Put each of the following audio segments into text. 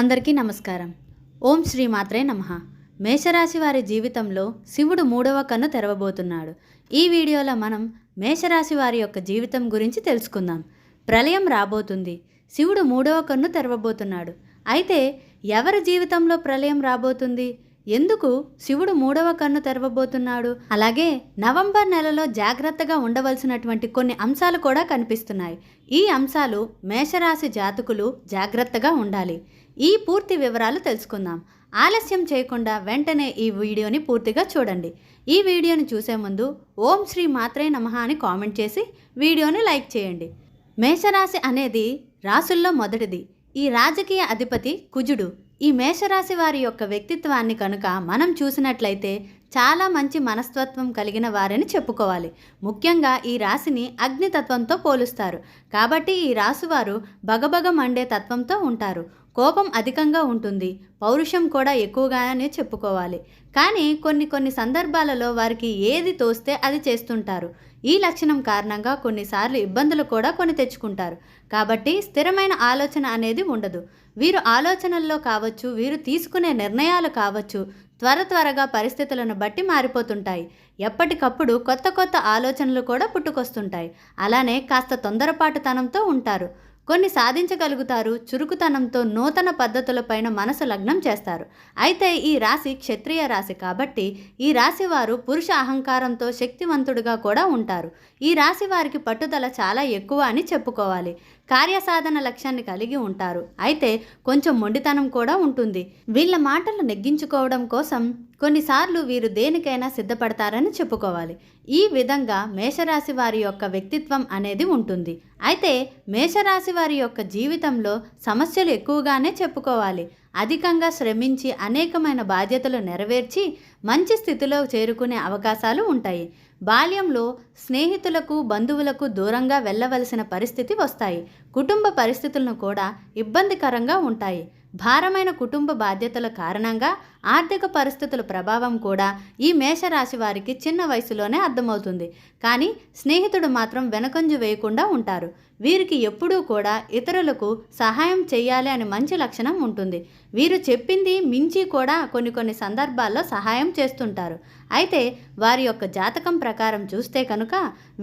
అందరికీ నమస్కారం. ఓం శ్రీ మాత్రే నమ. మేషరాశి వారి జీవితంలో శివుడు మూడవ కన్ను తెరవబోతున్నాడు. ఈ వీడియోలో మనం మేషరాశి వారి యొక్క జీవితం గురించి తెలుసుకుందాం. ప్రళయం రాబోతుంది. శివుడు మూడవ కన్ను తెరవబోతున్నాడు. అయితే ఎవరి జీవితంలో ప్రళయం రాబోతుంది? ఎందుకు శివుడు మూడవ కన్ను తెరవబోతున్నాడు? అలాగే నవంబర్ నెలలో జాగ్రత్తగా ఉండవలసినటువంటి కొన్ని అంశాలు కూడా కనిపిస్తున్నాయి. ఈ అంశాలు మేషరాశి జాతకులు జాగ్రత్తగా ఉండాలి. ఈ పూర్తి వివరాలు తెలుసుకుందాం. ఆలస్యం చేయకుండా వెంటనే ఈ వీడియోని పూర్తిగా చూడండి. ఈ వీడియోని చూసే ముందు ఓం శ్రీ మాత్రే నమః అని కామెంట్ చేసి వీడియోని లైక్ చేయండి. మేషరాశి అనేది రాసుల్లో మొదటిది. ఈ రాజకీయ అధిపతి కుజుడు. ఈ మేషరాశి వారి యొక్క వ్యక్తిత్వాన్ని కనుక మనం చూసినట్లయితే చాలా మంచి మనస్తత్వం కలిగిన వారని చెప్పుకోవాలి. ముఖ్యంగా ఈ రాశిని అగ్నితత్వంతో పోలుస్తారు. కాబట్టి ఈ రాశివారు బగబగ మండే తత్వంతో ఉంటారు. కోపం అధికంగా ఉంటుంది. పౌరుషం కూడా ఎక్కువగానే చెప్పుకోవాలి. కానీ కొన్ని కొన్ని సందర్భాలలో వారికి ఏది తోస్తే అది చేస్తుంటారు. ఈ లక్షణం కారణంగా కొన్నిసార్లు ఇబ్బందులు కూడా కొని తెచ్చుకుంటారు. కాబట్టి స్థిరమైన ఆలోచన అనేది ఉండదు. వీరు ఆలోచనల్లో కావచ్చు వీరు తీసుకునే నిర్ణయాలు కావచ్చు త్వర త్వరగా పరిస్థితులను బట్టి మారిపోతుంటాయి. ఎప్పటికప్పుడు కొత్త కొత్త ఆలోచనలు కూడా పుట్టుకొస్తుంటాయి. అలానే కాస్త తొందరపాటుతనంతో ఉంటారు. కొన్ని సాధించగలుగుతారు చురుకుతనంతో నూతన పద్ధతులపైన మనసు లగ్నం చేస్తారు. అయితే ఈ రాశి క్షత్రియ రాశి కాబట్టి ఈ రాశి వారు పురుష అహంకారంతో శక్తివంతుడుగా కూడా ఉంటారు. ఈ రాశి వారికి పట్టుదల చాలా ఎక్కువ అని చెప్పుకోవాలి. కార్యసాధన లక్ష్యాన్ని కలిగి ఉంటారు. అయితే కొంచెం మొండితనం కూడా ఉంటుంది. వీళ్ళ మాటలు నెగ్గించుకోవడం కోసం కొన్నిసార్లు వీరు దేనికైనా సిద్ధపడతారని చెప్పుకోవాలి. ఈ విధంగా మేషరాశి వారి యొక్క వ్యక్తిత్వం అనేది ఉంటుంది. అయితే మేషరాశి వారి యొక్క జీవితంలో సమస్యలు ఎక్కువగానే చెప్పుకోవాలి. అధికంగా శ్రమించి అనేకమైన బాధ్యతలు నెరవేర్చి మంచి స్థితిలో చేరుకునే అవకాశాలు ఉంటాయి. బాల్యంలో స్నేహితులకు బంధువులకు దూరంగా వెళ్ళవలసిన పరిస్థితి వస్తాయి. కుటుంబ పరిస్థితులను కూడా ఇబ్బందికరంగా ఉంటాయి. భారమైన కుటుంబ బాధ్యతల కారణంగా ఆర్థిక పరిస్థితుల ప్రభావం కూడా ఈ మేషరాశి వారికి చిన్న వయసులోనే అర్థమవుతుంది. కానీ స్నేహితుడు మాత్రం వెనకంజు వేయకుండా ఉంటారు. వీరికి ఎప్పుడూ కూడా ఇతరులకు సహాయం చేయాలి అని మంచి లక్షణం ఉంటుంది. వీరు చెప్పింది మించి కూడా కొన్ని కొన్ని సందర్భాల్లో సహాయం చేస్తుంటారు. అయితే వారి యొక్క జాతకం ప్రకారం చూస్తే కనుక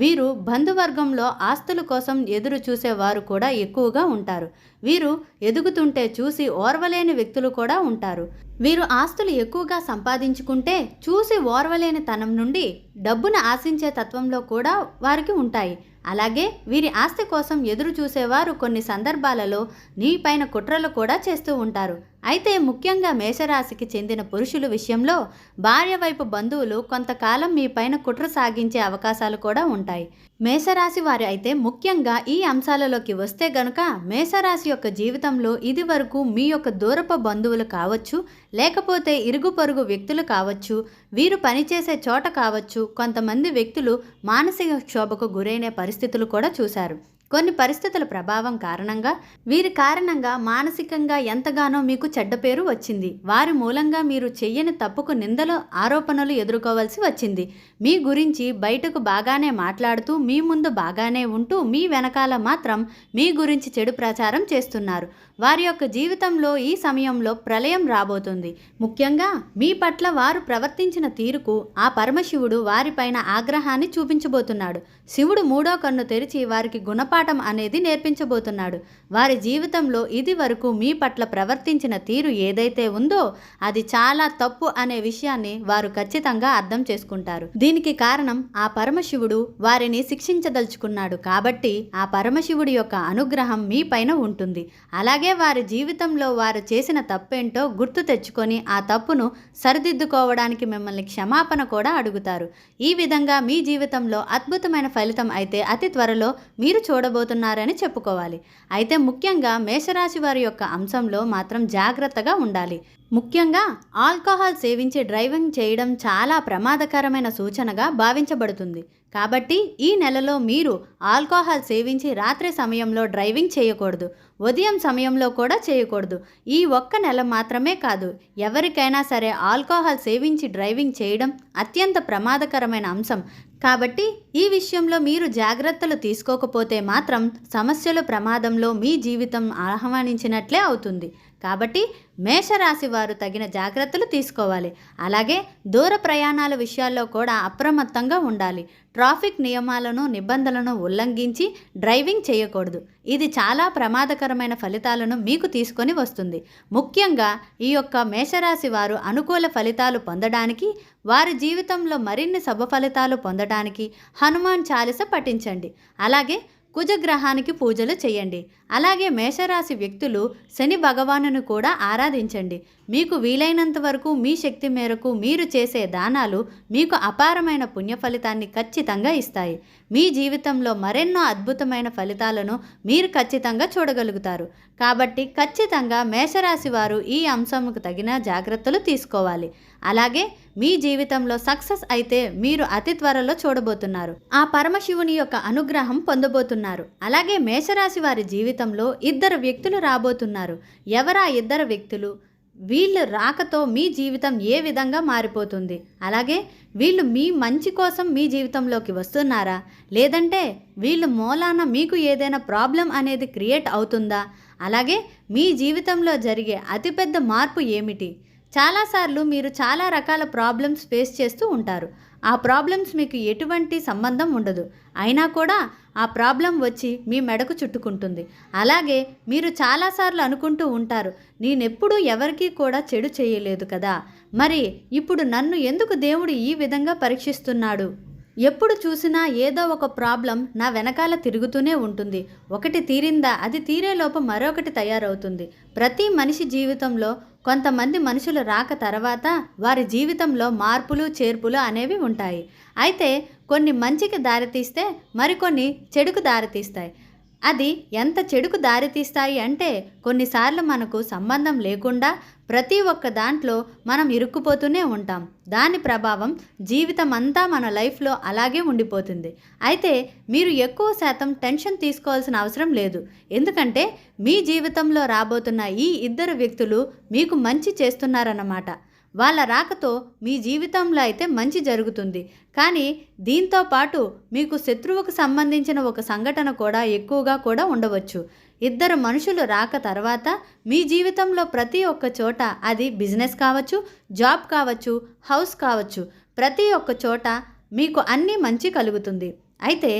వీరు బంధువర్గంలో ఆస్తుల కోసం ఎదురు చూసేవారు కూడా ఎక్కువగా ఉంటారు. వీరు ఎదుగుతుంటే చూసి ఓర్వలేని వ్యక్తులు కూడా ఉంటారు. వీరు ఆస్తులు ఎక్కువగా సంపాదించుకుంటే చూసి ఓర్వలేని తనం నుండి డబ్బును ఆశించే తత్వంలో కూడా వారికి ఉంటాయి. అలాగే వీరి ఆస్తి కోసం ఎదురు చూసేవారు కొన్ని సందర్భాలలో నీపైన కుట్రలు కూడా చేస్తూ ఉంటారు. అయితే ముఖ్యంగా మేషరాశికి చెందిన పురుషుల విషయంలో భార్య వైపు బంధువులు కొంతకాలం మీ పైన కుట్ర సాగించే అవకాశాలు కూడా ఉంటాయి. మేషరాశి వారి అయితే ముఖ్యంగా ఈ అంశాలలోకి వస్తే గనుక మేషరాశి యొక్క జీవితంలో ఇది వరకు మీ యొక్క దూరపు బంధువులు కావచ్చు లేకపోతే ఇరుగు పొరుగు వ్యక్తులు కావచ్చు వీరు పనిచేసే చోట కావచ్చు కొంతమంది వ్యక్తులు మానసిక క్షోభకు గురైన పరిస్థితులు కూడా చూశారు. కొన్ని పరిస్థితుల ప్రభావం కారణంగా వీరి కారణంగా మానసికంగా ఎంతగానో మీకు చెడ్డ పేరు వచ్చింది. వారి మూలంగా మీరు చెయ్యని తప్పుకు నిందలు ఆరోపణలు ఎదుర్కోవాల్సి వచ్చింది. మీ గురించి బయటకు బాగానే మాట్లాడుతూ మీ ముందు బాగానే ఉంటూ మీ వెనకాల మాత్రం మీ గురించి చెడు ప్రచారం చేస్తున్నారు. వారి యొక్క జీవితంలో ఈ సమయంలో ప్రళయం రాబోతుంది. ముఖ్యంగా మీ పట్ల వారు ప్రవర్తించిన తీరుకు ఆ పరమశివుడు వారిపైన ఆగ్రహాన్ని చూపించబోతున్నాడు. శివుడు మూడో కన్ను తెరిచి వారికి గుణపాఠం అనేది నేర్పించబోతున్నాడు. వారి జీవితంలో ఇది వరకు మీ పట్ల ప్రవర్తించిన తీరు ఏదైతే ఉందో అది చాలా తప్పు అనే విషయాన్ని వారు ఖచ్చితంగా అర్థం చేసుకుంటారు. దీనికి కారణం ఆ పరమశివుడు వారిని శిక్షించదలుచుకున్నాడు కాబట్టి ఆ పరమశివుడి యొక్క అనుగ్రహం మీ పైన ఉంటుంది. అలాగే వారి జీవితంలో వారు చేసిన తప్పేంటో గుర్తు తెచ్చుకొని ఆ తప్పును సరిదిద్దుకోవడానికి మిమ్మల్ని క్షమాపణ కూడా అడుగుతారు. ఈ విధంగా మీ జీవితంలో అద్భుతమైన ఫలితం అయితే అతి త్వరలో మీరు చూడ చూడబోతున్నారని చెప్పుకోవాలి. అయితే ముఖ్యంగా మేషరాశి వారి యొక్క అంశంలో మాత్రం జాగ్రత్తగా ఉండాలి. ముఖ్యంగా ఆల్కహాల్ సేవించి డ్రైవింగ్ చేయడం చాలా ప్రమాదకరమైన సూచనగా భావించబడుతుంది. కాబట్టి ఈ నెలలో మీరు ఆల్కహాల్ సేవించి రాత్రి సమయంలో డ్రైవింగ్ చేయకూడదు. ఉదయం సమయంలో కూడా చేయకూడదు. ఈ ఒక్క నెల మాత్రమే కాదు ఎవరికైనా సరే ఆల్కహాల్ సేవించి డ్రైవింగ్ చేయడం అత్యంత ప్రమాదకరమైన అంశం. కాబట్టి ఈ విషయంలో మీరు జాగ్రత్తలు తీసుకోకపోతే మాత్రం సమస్యల ప్రమాదంలో మీ జీవితం ఆహ్వానించినట్లే అవుతుంది. కాబట్టి మేషరాశి వారు తగిన జాగ్రత్తలు తీసుకోవాలి. అలాగే దూర ప్రయాణాల విషయాల్లో కూడా అప్రమత్తంగా ఉండాలి. ట్రాఫిక్ నియమాలను నిబంధనలను ఉల్లంఘించి డ్రైవింగ్ చేయకూడదు. ఇది చాలా ప్రమాదకరమైన ఫలితాలను మీకు తీసుకొని వస్తుంది. ముఖ్యంగా ఈ యొక్క మేషరాశి వారు అనుకూల ఫలితాలు పొందడానికి వారి జీవితంలో మరిన్ని శుభ ఫలితాలు పొందడానికి హనుమాన్ చాలీస పఠించండి. అలాగే కుజగ్రహానికి పూజలు చేయండి. అలాగే మేషరాశి వ్యక్తులు శని భగవానును కూడా ఆరాధించండి. మీకు వీలైనంత వరకు మీ శక్తి మేరకు మీరు చేసే దానాలు మీకు అపారమైన పుణ్య ఫలితాన్ని ఖచ్చితంగా ఇస్తాయి. మీ జీవితంలో మరెన్నో అద్భుతమైన ఫలితాలను మీరు ఖచ్చితంగా చూడగలుగుతారు. కాబట్టి ఖచ్చితంగా మేషరాశి వారు ఈ అంశంకు తగిన జాగ్రత్తలు తీసుకోవాలి. అలాగే మీ జీవితంలో సక్సెస్ అయితే మీరు అతి త్వరలో చూడబోతున్నారు. ఆ పరమశివుని యొక్క అనుగ్రహం పొందబోతున్నారు. అలాగే మేషరాశి వారి జీవితంలో ఇద్దరు వ్యక్తులు రాబోతున్నారు. ఎవరా ఇద్దరు వ్యక్తులు? వీళ్ళు రాకతో మీ జీవితం ఏ విధంగా మారిపోతుంది? అలాగే వీళ్ళు మీ మంచి కోసం మీ జీవితంలోకి వస్తున్నారా? లేదంటే వీళ్ళు మూలాన మీకు ఏదైనా ప్రాబ్లం అనేది క్రియేట్ అవుతుందా? అలాగే మీ జీవితంలో జరిగే అతిపెద్ద మార్పు ఏమిటి? చాలాసార్లు మీరు చాలా రకాల ప్రాబ్లమ్స్ ఫేస్ చేస్తూ ఉంటారు. ఆ ప్రాబ్లమ్స్ మీకు ఎటువంటి సంబంధం ఉండదు. అయినా కూడా ఆ ప్రాబ్లం వచ్చి మీ మెడకు చుట్టుకుంటుంది. అలాగే మీరు చాలాసార్లు అనుకుంటూ ఉంటారు నేనెప్పుడూ ఎవరికీ కూడా చెడు చేయలేదు కదా! మరి ఇప్పుడు నన్ను ఎందుకు దేవుడు ఈ విధంగా పరీక్షిస్తున్నాడు? ఎప్పుడు చూసినా ఏదో ఒక ప్రాబ్లం నా వెనకాల తిరుగుతూనే ఉంటుంది. ఒకటి తీరిందా? అది తీరేలోపు మరొకటి తయారవుతుంది. ప్రతి మనిషి జీవితంలో కొంతమంది మనుషులు రాక తర్వాత వారి జీవితంలో మార్పులు చేర్పులు అనేవి ఉంటాయి. అయితే కొన్ని మంచికి దారితీస్తే మరికొన్ని చెడుకు దారితీస్తాయి అది ఎంత చెడుకు దారితీస్తాయి అంటే కొన్నిసార్లు మనకు సంబంధం లేకుండా ప్రతి ఒక్క దాంట్లో మనం ఇరుక్కుపోతూనే ఉంటాం. దాని ప్రభావం జీవితం అంతా మన లైఫ్లో అలాగే ఉండిపోతుంది. అయితే మీరు ఎక్కువ శాతం టెన్షన్ తీసుకోవాల్సిన అవసరం లేదు. ఎందుకంటే మీ జీవితంలో రాబోతున్న ఈ ఇద్దరు వ్యక్తులు మీకు మంచి చేస్తున్నారన్నమాట. వాళ్ళ రాకతో మీ జీవితంలో అయితే మంచి జరుగుతుంది. కానీ దీంతో పాటు మీకు శత్రువుకు సంబంధించిన ఒక సంఘటన కూడా ఎక్కువగా కూడా ఉండవచ్చు. ఇద్దరు మనుషులు రాక తర్వాత మీ జీవితంలో ప్రతి ఒక్క చోట అది బిజినెస్ కావచ్చు జాబ్ కావచ్చు హౌస్ కావచ్చు ప్రతి ఒక్క చోట మీకు అన్నీ మంచి కలుగుతుంది. అయితే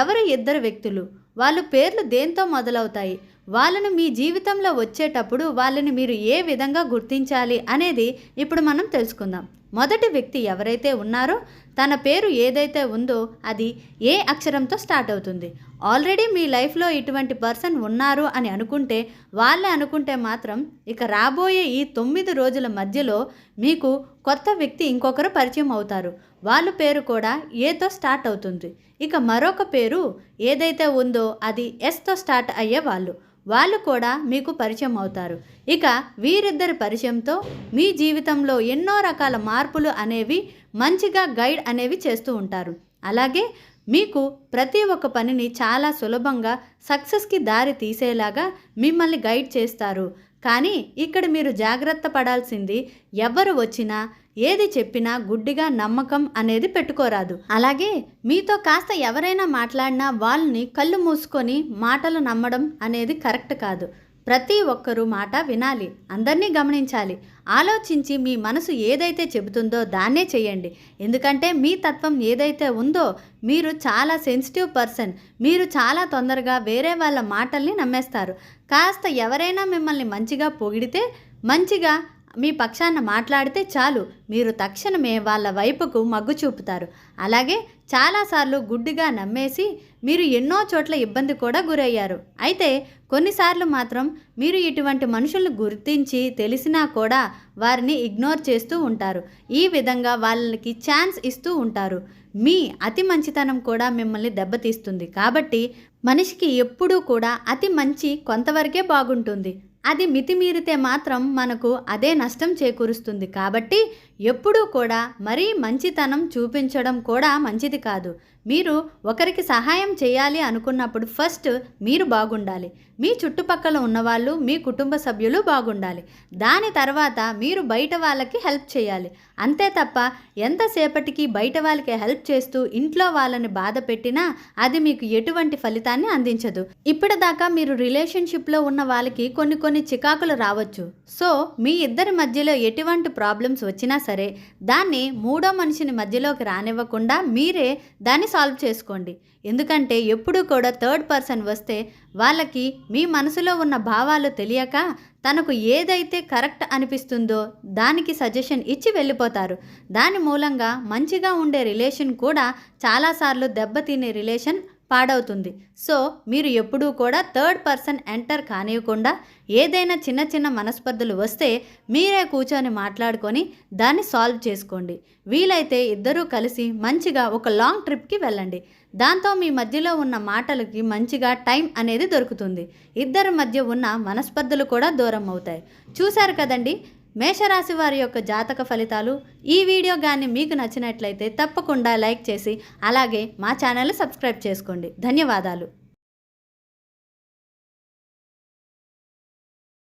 ఎవరు ఇద్దరు వ్యక్తులు? వాళ్ళ పేర్లు దేంతో మొదలవుతాయి? వాళ్ళను మీ జీవితంలో వచ్చేటప్పుడు వాళ్ళని మీరు ఏ విధంగా గుర్తించాలి అనేది ఇప్పుడు మనం తెలుసుకుందాం. మొదటి వ్యక్తి ఎవరైతే ఉన్నారో తన పేరు ఏదైతే ఉందో అది ఏ అక్షరంతో స్టార్ట్ అవుతుంది. ఆల్రెడీ మీ లైఫ్లో ఇటువంటి పర్సన్ ఉన్నారు అని అనుకుంటే వాళ్ళే అనుకుంటే మాత్రం ఇక రాబోయే ఈ తొమ్మిది రోజుల మధ్యలో మీకు కొత్త వ్యక్తి ఇంకొకరు పరిచయం అవుతారు. వాళ్ళ పేరు కూడా ఏతో స్టార్ట్ అవుతుంది. ఇక మరొక పేరు ఏదైతే ఉందో అది ఎస్తో స్టార్ట్ అయ్యే వాళ్ళు. వాళ్ళు కూడా మీకు పరిచయం అవుతారు. ఇక వీరిద్దరి పరిచయంతో మీ జీవితంలో ఎన్నో రకాల మార్పులు అనేవి మంచిగా గైడ్ అనేవి చేస్తూ ఉంటారు. అలాగే మీకు ప్రతి ఒక్క పనిని చాలా సులభంగా సక్సెస్కి దారి తీసేలాగా మిమ్మల్ని గైడ్ చేస్తారు. కానీ ఇక్కడ మీరు జాగ్రత్త పడాల్సింది ఎవరు వచ్చినా ఏది చెప్పినా గుడ్డిగా నమ్మకం అనేది పెట్టుకోరాదు. అలాగే మీతో కాస్త ఎవరైనా మాట్లాడినా వాళ్ళని కళ్ళు మూసుకొని మాటలు నమ్మడం అనేది కరెక్ట్ కాదు. ప్రతి ఒక్కరూ మాట వినాలి అందరినీ గమనించాలి. ఆలోచించి మీ మనసు ఏదైతే చెబుతుందో దాన్నే చేయండి. ఎందుకంటే మీ తత్వం ఏదైతే ఉందో మీరు చాలా సెన్సిటివ్ పర్సన్ మీరు చాలా తొందరగా వేరే వాళ్ళ మాటల్ని నమ్మేస్తారు. కాస్త ఎవరైనా మిమ్మల్ని మంచిగా పొగిడితే మంచిగా మీ పక్షాన మాట్లాడితే చాలు. మీరు తక్షణమే వాళ్ళ వైపుకు మగ్గు చూపుతారు. అలాగే చాలాసార్లు గుడ్డిగా నమ్మేసి మీరు ఎన్నో చోట్ల ఇబ్బంది కూడా గురయ్యారు. అయితే కొన్నిసార్లు మాత్రం మీరు ఇటువంటి మనుషులను గుర్తించి తెలిసినా కూడా వారిని ఇగ్నోర్ చేస్తూ ఉంటారు. ఈ విధంగా వాళ్ళకి ఛాన్స్ ఇస్తూ ఉంటారు. మీ అతి మంచితనం కూడా మిమ్మల్ని దెబ్బతీస్తుంది. కాబట్టి మనిషికి ఎప్పుడూ కూడా అతి మంచి కొంతవరకే బాగుంటుంది. అది మితిమీరితే మాత్రం మనకు అదే నష్టం చేకూరుస్తుంది. కాబట్టి ఎప్పుడూ కూడా మరీ మంచితనం చూపించడం కూడా మంచిది కాదు. మీరు ఒకరికి సహాయం చేయాలి అనుకున్నప్పుడు ఫస్ట్ మీరు బాగుండాలి. మీ చుట్టుపక్కల ఉన్నవాళ్ళు మీ కుటుంబ సభ్యులు బాగుండాలి. దాని తర్వాత మీరు బయట వాళ్ళకి హెల్ప్ చేయాలి. అంతే తప్ప ఎంతసేపటికి బయట వాళ్ళకి హెల్ప్ చేస్తూ ఇంట్లో వాళ్ళని బాధ పెట్టినా అది మీకు ఎటువంటి ఫలితాన్ని అందించదు. ఇప్పటిదాకా మీరు రిలేషన్షిప్లో ఉన్న వాళ్ళకి కొన్ని కొన్ని చికాకులు రావచ్చు. సో మీ ఇద్దరి మధ్యలో ఎటువంటి ప్రాబ్లమ్స్ వచ్చినా సరే దాన్ని మూడో మనిషిని మధ్యలోకి రానివ్వకుండా మీరే దాన్ని సాల్వ్ చేసుకోండి. ఎందుకంటే ఎప్పుడూ కూడా థర్డ్ పర్సన్ వస్తే వాళ్ళకి మీ మనసులో ఉన్న భావాలు తెలియక తనకు ఏదైతే కరెక్ట్ అనిపిస్తుందో దానికి సజెషన్ ఇచ్చి వెళ్ళిపోతారు. దాని మూలంగా మంచిగా ఉండే రిలేషన్ కూడా చాలాసార్లు దెబ్బతినే రిలేషన్ పాడవుతుంది. సో మీరు ఎప్పుడూ కూడా థర్డ్ పర్సన్ ఎంటర్ కానివ్వకుండా ఏదైనా చిన్న చిన్న మనస్పర్ధలు వస్తే మీరే కూర్చొని మాట్లాడుకొని దాన్ని సాల్వ్ చేసుకోండి. వీలైతే ఇద్దరూ కలిసి మంచిగా ఒక లాంగ్ ట్రిప్కి వెళ్ళండి. దాంతో మీ మధ్యలో ఉన్న మాటలకి మంచిగా టైం అనేది దొరుకుతుంది. ఇద్దరి మధ్య ఉన్న మనస్పర్ధలు కూడా దూరం అవుతాయి. చూశారు కదండి? మేషరాశి వారి యొక్క జాతక ఫలితాలు ఈ వీడియో కానీ మీకు నచ్చినట్లయితే తప్పకుండా లైక్ చేసి అలాగే మా ఛానల్ సబ్స్క్రైబ్ చేసుకోండి. ధన్యవాదాలు.